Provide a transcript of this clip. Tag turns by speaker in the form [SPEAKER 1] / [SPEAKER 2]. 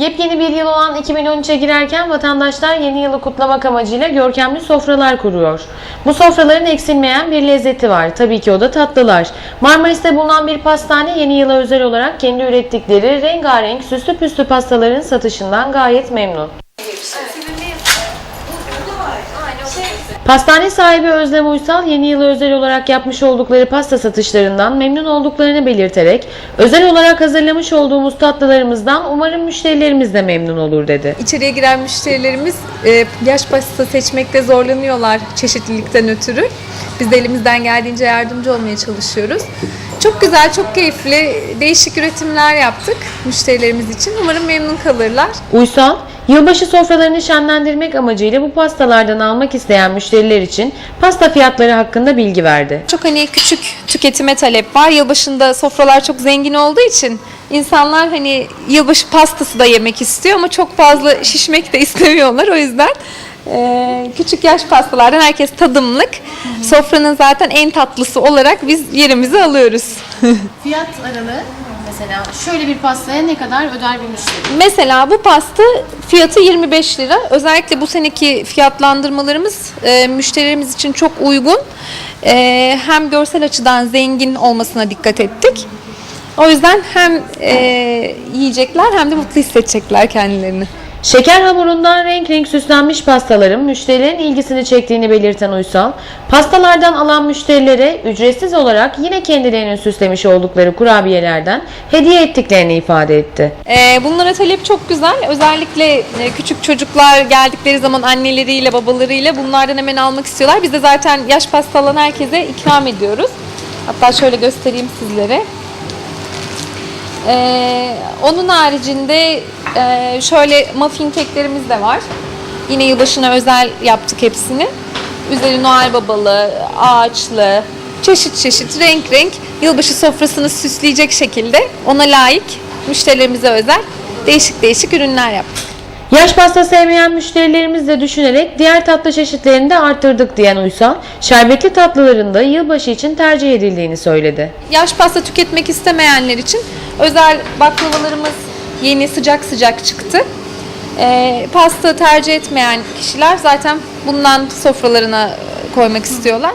[SPEAKER 1] Yepyeni bir yıl olan 2013'e girerken vatandaşlar yeni yılı kutlamak amacıyla görkemli sofralar kuruyor. Bu sofraların eksilmeyen bir lezzeti var. Tabii ki o da tatlılar. Marmaris'te bulunan bir pastane yeni yıla özel olarak kendi ürettikleri rengarenk süslü püslü pastaların satışından gayet memnun. Pastane sahibi Özlem Uysal yeni yıla özel olarak yapmış oldukları pasta satışlarından memnun olduklarını belirterek özel olarak hazırlamış olduğumuz tatlılarımızdan umarım müşterilerimiz de memnun olur dedi.
[SPEAKER 2] İçeriye giren müşterilerimiz e, yaş pasta seçmekte zorlanıyorlar çeşitlilikten ötürü. Biz de elimizden geldiğince yardımcı olmaya çalışıyoruz. Çok güzel, çok keyifli, değişik üretimler yaptık müşterilerimiz için. Umarım memnun kalırlar.
[SPEAKER 1] Uysal, yılbaşı sofralarını şenlendirmek amacıyla bu pastalardan almak isteyen müşteriler için pasta fiyatları hakkında bilgi verdi.
[SPEAKER 2] Çok hani küçük tüketime talep var. Yılbaşında sofralar çok zengin olduğu için insanlar hani yılbaşı pastası da yemek istiyor ama çok fazla şişmek de istemiyorlar. O yüzden eee, küçük yaş pastalardan herkes tadımlık. Sofranın zaten en tatlısı olarak biz yerimizi alıyoruz.
[SPEAKER 3] Fiyat aralığı mesela şöyle bir pastaya ne kadar öder bir müşteri?
[SPEAKER 2] Mesela bu pasta fiyatı 25 lira. Özellikle bu seneki fiyatlandırmalarımız e, müşterilerimiz için çok uygun. E, hem görsel açıdan zengin olmasına dikkat ettik. O yüzden hem e, yiyecekler hem de mutlu hissedecekler kendilerini.
[SPEAKER 1] Şeker hamurundan renk renk süslenmiş pastaların müşterilerin ilgisini çektiğini belirten Uysal, pastalardan alan müşterilere ücretsiz olarak yine kendilerinin süslemiş oldukları kurabiyelerden hediye ettiklerini ifade etti.
[SPEAKER 2] E, bunlara talep çok güzel. Özellikle e, küçük çocuklar geldikleri zaman anneleriyle babalarıyla bunlardan hemen almak istiyorlar. Biz de zaten yaş pasta alan herkese ikram ediyoruz. Hatta şöyle göstereyim sizlere. Ee, onun haricinde e, şöyle muffin keklerimiz de var. Yine yılbaşına özel yaptık hepsini. Üzeri Noel babalı, ağaçlı, çeşit çeşit, renk renk yılbaşı sofrasını süsleyecek şekilde ona layık müşterilerimize özel değişik değişik ürünler yaptık.
[SPEAKER 1] Yaş pasta sevmeyen müşterilerimiz de düşünerek diğer tatlı çeşitlerini de arttırdık diyen Uysal, şerbetli tatlıların da yılbaşı için tercih edildiğini söyledi.
[SPEAKER 2] Yaş pasta tüketmek istemeyenler için özel baklavalarımız yeni sıcak sıcak çıktı. Ee, pasta tercih etmeyen kişiler zaten bundan sofralarına koymak istiyorlar.